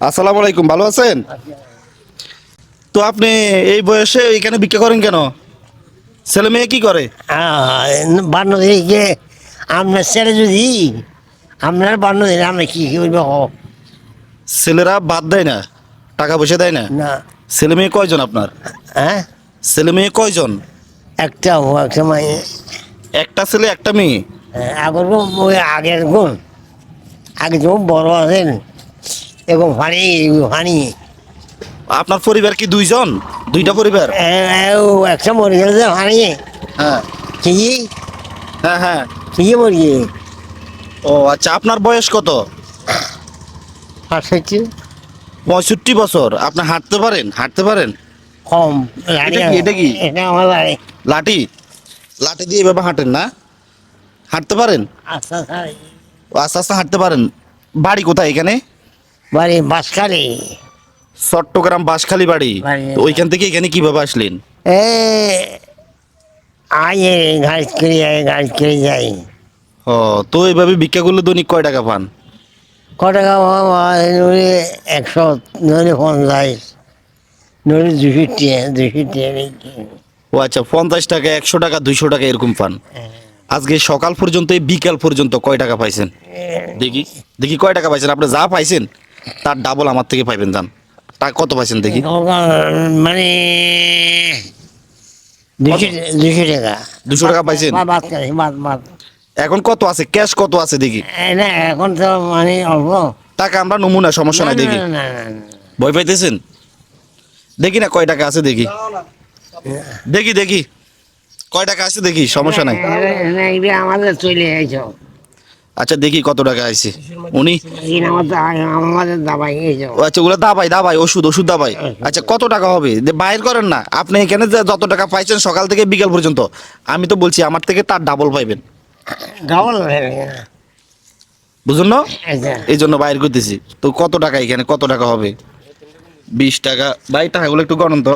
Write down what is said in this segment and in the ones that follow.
আসসালামু আলাইকুম ভালো আছেন? তো আপনি এই বয়সে এখানে ভিক্ষা করেন কেন? ছেলে মেয়ে কি করে? বান্ন দিকে আপনার ছেলে যদি আপনার বান্ন দিলে আমরা কি করব? ছেলেরা বাদ দেয় না টাকা পয়সা দেয় না। না। ছেলে মেয়ে কয়জন আপনার? হ্যাঁ? ছেলে মেয়ে কয়জন? একটা হোক একটা মানে একটা ছেলে একটা মেয়ে? আগের ওই আগের গুণ আগে যখন বড় আছেন। এবং ফানি ফানি আপনার পরিবার কি দুইজন? দুইটা পরিবার? একটা মরে গেছে ফানি হ্যাঁ। কি? হ্যাঁ হ্যাঁ। কি মরি ও আচ্ছা আপনার বয়স কত? পাঁচষট্টি পঁয়ষট্টি বছর। আপনি হাঁটতে পারেন? হাঁটতে পারেন? কম। এটা কি, এটা আমার বাড়ি। লাঠি? লাঠি দিয়ে এভাবে হাঁটেন না? হাঁটতে পারেন? আচ্ছা ও আস্তে আস্তে হাঁটতে পারেন। বাড়ি কোথায় এখানে? বাড়ি বাসখালি চট্টগ্রাম বাঁশখালী বাড়ি। তো ওইখান থেকে এখানে কীভাবে আসলেন? এ আয়ে গাড়ি করে যায় গাড়ি করে যাই। ও তো এইভাবে ভিক্ষা করলে দৈনিক কয় টাকা পান? ক টাকা একশো নড়ে পঞ্চাশ নড়ে দুশো টিয়া দুশো টিয়া ও আচ্ছা পঞ্চাশ টাকা একশো টাকা দুইশো টাকা এরকম পান। আজকে সকাল পর্যন্ত এই বিকাল পর্যন্ত কয় টাকা পাইছেন? দেখি দেখি কয় টাকা পাইছেন? আপনি যা পাইছেন তার ডাবল আমার থেকে পাইবেন যান তা কত পাইছেন দেখি মানে দুশো টাকা দুশো টাকা পাইছেন এখন কত আছে ক্যাশ কত আছে দেখি না এখন তো মানে অল্প টাকা আমরা নমুনা সমস্যা নাই দেখি। ভয় পাইতেছেন দেখি না কয় টাকা আছে দেখি দেখি দেখি কয় টাকা আছে দেখি সমস্যা নাই আমাদের চলে গেছে আচ্ছা দেখি কত টাকা আছে উনি? আচ্ছা ওগুলো দাবাই দাবাই ওষুধ ওষুধ দাবাই আচ্ছা কত টাকা হবে? যে বাইর করেন না। আপনি এখানে যে যত টাকা পাইছেন সকাল থেকে বিকাল পর্যন্ত আমি তো বলছি আমার থেকে তার ডাবল পাইবেন। ডাবল বুঝুন না? এই জন্য বাইর করতেছি। তো কত টাকা এখানে? কত টাকা হবে? বিশ টাকা। ভাই টাকাগুলো একটু গণন তো।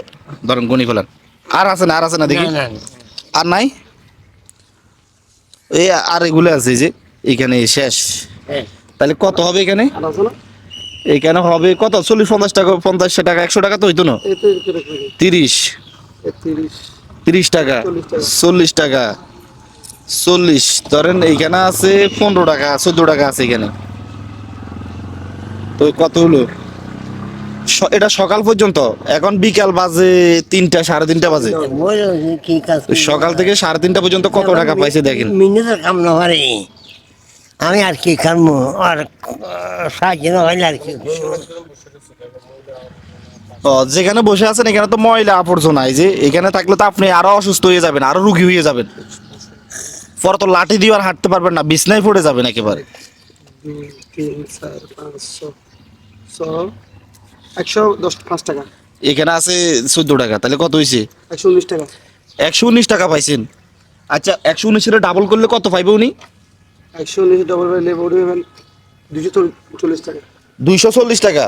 ধরেন গণি ফেলেন। আর আছে না আর আছে না দেখি। আর নাই? এই আর এগুলো আছে যে। এখানে শেষ। হ্যাঁ। তাহলে কত হবে এখানে? এখানে হবে কত? চল্লিশ পঞ্চাশ টাকা পঞ্চাশ টাকা একশো টাকা তো হইতো না? তিরিশ তিরিশ। টাকা। চল্লিশ টাকা। চল্লিশ ধরেন এইখানে আছে পনেরো টাকা চোদ্দ টাকা আছে এখানে। তো কত হলো? এটা সকাল পর্যন্ত? এখন বিকাল বাজে তিনটা সাড়ে তিনটা বাজে। সকাল থেকে সাড়ে তিনটা পর্যন্ত কত টাকা পাইছে দেখেন মিনিটের কাম না পারে আমি আর কি খামো? আর সাহায্য না হইলে আর কি ও, যেখানে বসে আছেন এখানে তো ময়লা আবর্জনা। এই যে এখানে থাকলে তো আপনি আরও অসুস্থ হয়ে যাবেন আরও রুগী হয়ে যাবেন। পরে তো লাঠি দিয়ে আর হাঁটতে পারবেন না বিছনায় পড়ে যাবেন একেবারে। একশো দশ পাঁচ টাকা। এখানে আছে চোদ্দ টাকা তাহলে কত হয়েছে একশো উনিশ টাকা। একশো উনিশ টাকা পাইছেন। আচ্ছা একশো উনিশের ডাবল করলে কত পাইবে উনি? একশো উনিশ ডবল লেবু উঠবেন দুশো চল্লিশ টাকা। দুইশো চল্লিশ টাকা?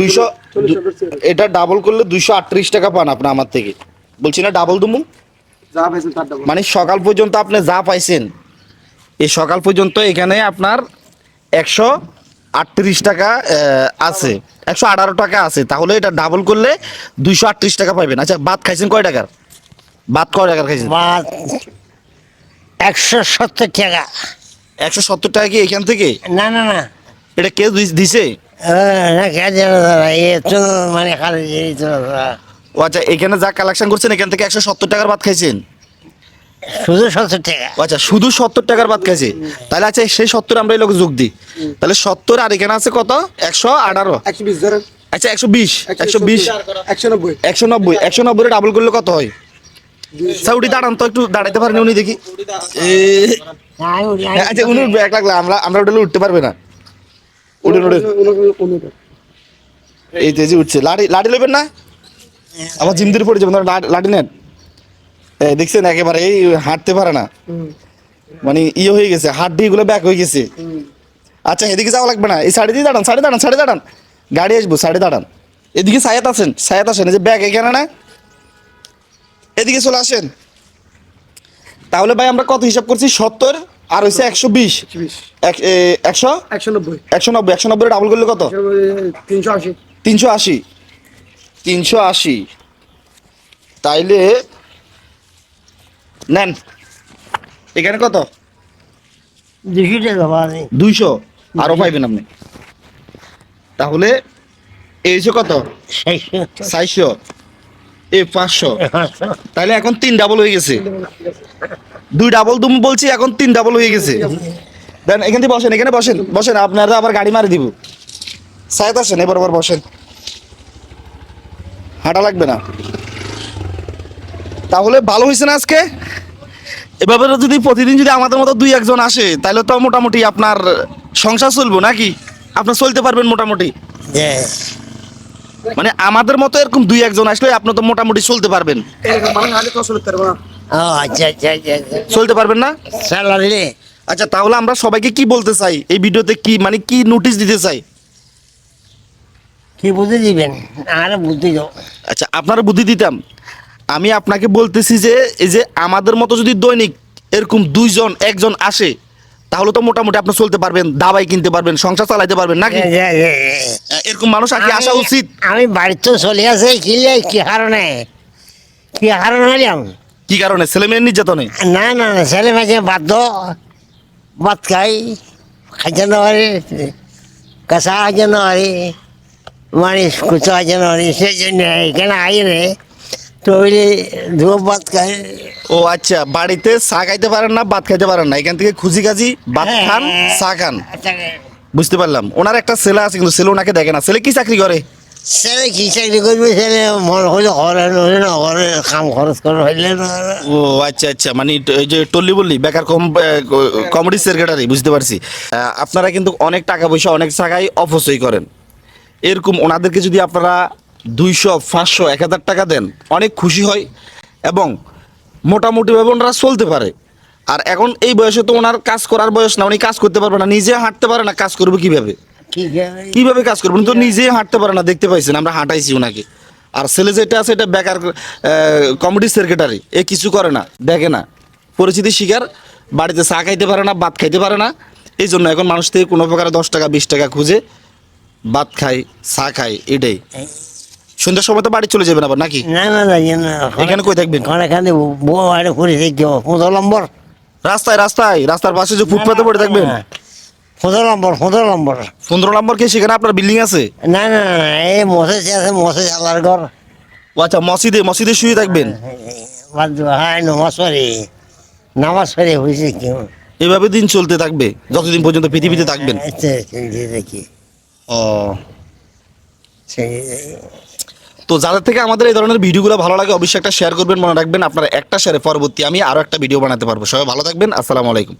দুইশো এটা ডাবল করলে দুইশো আটত্রিশ টাকা পান আপনি আমার থেকে। বলছি না ডাবল দুমু? যা পেয়েছেন তার ডবল মানে সকাল পর্যন্ত আপনি যা পাইছেন এই সকাল পর্যন্ত এখানে আপনার একশো আটত্রিশ টাকা আছে। একশো আঠারো টাকা আছে। তাহলে এটা ডাবল করলে দুইশো আটত্রিশ টাকা পাইবেন। আচ্ছা ভাত খাইছেন কয় টাকার? ভাত কয় টাকার খাইছেন? বা একশো সত্তর টাকা। একশো সত্তর টাকা কি এখান থেকে? না না না। এটা কে দিছে? দাদা মানে। ও আচ্ছা এখানে যা কালেকশন করছেন এখান থেকে একশো সত্তর টাকার ভাত খাইছেন? শুধু সত্তর টাকা। আচ্ছা শুধু সত্তর টাকার ভাত খাইছে। তাহলে আচ্ছা সেই সত্তর আমরা এই লোক যোগ দিই। তাহলে সত্তর আর এখানে আছে কত? একশো আঠারো। একশো বিশ ধরেন। আচ্ছা একশো বিশ একশো বিশ একশো নব্বই। একশো নব্বই একশো নব্বই ডাবল করলে কত হয়? সাউডি দাঁড়ান তো একটু দাঁড়াইতে পারেন উনি দেখি। উঠি, আচ্ছা উনি উঠবে এক লাগলে আমরা আমরা উঠলে উঠতে পারবে না। উঠেন পনেরো এই তেজি উঠছে। লাঠি লাঠি নেবেন না? আমার জিম দিয়ে পড়ে যাবেন লাঠি নেন। এই দেখছেন একেবারে এই হাঁটতে পারে না। মানে ইয়ে হয়ে গেছে হাড্ডি এগুলো ব্যাক হয়ে গেছে। আচ্ছা এদিকে যাওয়া লাগবে না। এই সাইডে দিয়ে দাঁড়ান সাইডে দাঁড়ান সাইডে দাঁড়ান। গাড়ি আসব সাইডে দাঁড়ান। এদিকে সায়াত আসেন সায়াত আসেন এই যে ব্যাগ এখানে না? এদিকে চলে আসেন। তাহলে ভাই আমরা কত হিসাব করছি? সত্তর আর হচ্ছে একশো বিশ। একশো একশো? নব্বই। একশো নব্বই। একশো নব্বই ডাবল করলে কত? তিনশো আশি। তিনশো আশি। তিনশো আশি। তাইলে নেন। এখানে কত? দুইশো। আরও পাইবেন আপনি। তাহলে এই যে কত? চারশো এ পাঁচশো। তাহলে এখন তিন ডাবল হয়ে গেছে। দুই ডাবল তুমি বলছি এখন তিন ডাবল হয়ে গেছে। দেন এখান থেকে বসেন এখানে বসেন বসেন আপনারা আবার গাড়ি মারি দিব। আসেন এবার আবার বসেন। হাঁটা লাগবে না। তাহলে ভালো হয়েছে না আজকে? এভাবে যদি প্রতিদিন যদি আমাদের মতো দুই একজন আসে তাহলে তো মোটামুটি আপনার সংসার চলবো নাকি? আপনার চলতে পারবেন মোটামুটি? মানে আমাদের মতো এরকম দুই একজন আসলে আপনি তো মোটামুটি চলতে পারবেন। এরকম মানুষ আগে তো চলতে পারব না। ও আচ্ছা আচ্ছা আচ্ছা আচ্ছা। চলতে পারবেন না? আচ্ছা তাহলে আমরা সবাইকে কি বলতে চাই? এই ভিডিওতে কি মানে কি নোটিশ দিতে চাই? কি বুঝে দিবেন? আর বুদ্ধি দাও। আচ্ছা আপনার বুদ্ধি দিতাম। আমি আপনাকে বলতেছি যে এই যে আমাদের মতো যদি দৈনিক এরকম দুইজন একজন আসে তাহলে তো মোটামুটি আপনি চলতে পারবেন দাবাই কিনতে পারবেন সংসার চালাইতে পারবেন নাকি? এরকম মানুষ আগে আসা আমি- উচিত? আমি বাড়িতে তো চলে আসে কি কি কারণে? কি কারণে হলাম কি কারণে? ছেলে মেয়ের নির্যাতনে? না না না ছেলে মেয়ে বাধ্য ভাত খাই খাইতে নয় কাঁচা খাইতে নয় মানে কুচা খাইতে সেই জন্য এখানে আই রে তো ওইলে ধুয়ো ভাত খাই। ও আচ্ছা বাড়িতে চা খাইতে পারেন না ভাত খাইতে পারেন না? এখান থেকে খুঁজি কাজি ভাত খান চা খান। বুঝতে পারলাম। ওনার একটা ছেলে আছে কিন্তু ছেলে ওনাকে দেখে না। ছেলে কি চাকরি করে? ছেলে কি চাকরি করবে? ছেলে মন হইলে ঘরে নইলে না ঘরে কাম খরচ করে হইলে না। ও আচ্ছা আচ্ছা। মানে এই যে টল্লি বললি বেকার কম কমেডি সেক্রেটারি বুঝতে পারছি। আপনারা কিন্তু অনেক টাকা পয়সা অনেক জায়গায় অপচয় করেন। এরকম ওনাদেরকে যদি আপনারা দুইশো পাঁচশো এক হাজার টাকা দেন অনেক খুশি হয় এবং মোটামুটিভাবে ওনারা চলতে পারে। আর এখন এই বয়সে তো ওনার কাজ করার বয়স না উনি কাজ করতে পারবে না নিজে হাঁটতে পারে না কাজ করবে কীভাবে? কীভাবে কাজ করবেন উনি তো নিজেই হাঁটতে পারে না দেখতে পাইছেন আমরা হাঁটাইছি ওনাকে আর ছেলে যেটা আছে এটা বেকার কমিটি সেক্রেটারি এ কিছু করে না দেখে না। পরিচিতি শিকার বাড়িতে চা খাইতে পারে না ভাত খাইতে পারে না। এই জন্য এখন মানুষ থেকে কোনো প্রকারে দশ টাকা বিশ টাকা খুঁজে ভাত খায় চা খায় এটাই। সন্ধ্যার সময় তো বাড়ি চলে যাবেন আবার নাকি না না না না এখানে কই থাকবেন? এখানে বউ আরে করে দেখো পনেরো নম্বর রাস্তায় রাস্তায় রাস্তার পাশে যে ফুটপাতে পড়ে থাকবেন পনেরো নম্বর পনেরো নম্বর পনেরো নম্বর কি সেখানে আপনার বিল্ডিং আছে না না না এই মশে আছে মশে চালার ঘর ও আচ্ছা মসজিদে মসজিদে শুয়ে থাকবেন হ্যাঁ নামাজ পড়ে নামাজ পড়ে হয়েছে কি এভাবে দিন চলতে থাকবে যতদিন পর্যন্ত পৃথিবীতে থাকবেন আচ্ছা, ও তো যাদের থেকে আমাদের এই ধরনের ভিডিওগুলো ভালো লাগে, অবশ্যই একটা শেয়ার করবেন, মনে রাখবেন। আপনার একটা শেয়ারে পরবর্তী আমি আরও একটা ভিডিও বানাতে পারব। সবাই ভালো থাকবেন, আসসালামু আলাইকুম।